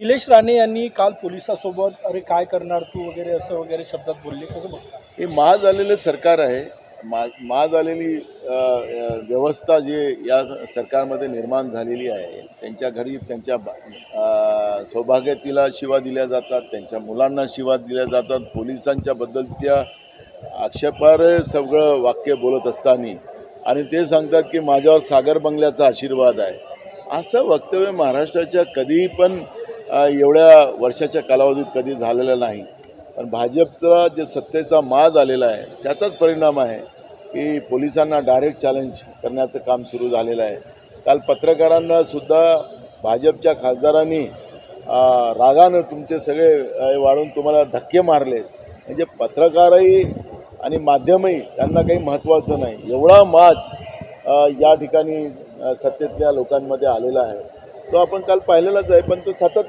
निलेश राणे यांनी काल पोलिसासोबत अरे काय करणार तू? वगैरे असं वगैरे शब्दात बोलले. कसं बघता? हे माज झालेलं सरकार आहे. मा माज झालेली व्यवस्था जी या सरकारमध्ये निर्माण झालेली आहे त्यांच्या घरी त्यांच्या बा- सौभाग्यतीला शिवा दिल्या जातात त्यांच्या मुलांना शिवा दिल्या जातात. पोलिसांच्या बद्दलच्या आक्षेपार सगळं वाक्य बोलत असताना आणि ते सांगतात की माझ्यावर सागर बंगल्याचा आशीर्वाद आहे. असं वक्तव्य महाराष्ट्राच्या कधीही पण एवढ्या वर्षाच्या कालावधीत कधी झालेलं नाही. पण भाजपचा जे सत्तेचा माज आलेला आहे त्याचाच परिणाम आहे की पोलिसांना डायरेक्ट चॅलेंज करण्याचं काम सुरू झालेलं आहे. काल पत्रकारांना सुद्धा भाजपच्या खासदारांनी रागानं तुमचे सगळे वाढून तुम्हाला धक्के मारले. म्हणजे पत्रकारही आणि माध्यमही त्यांना काही महत्त्वाचं नाही. एवढा माज या ठिकाणी सत्तेतल्या लोकांमध्ये आलेला आहे. तो आपण काल पाहिलेलाच आहे पण तो सतत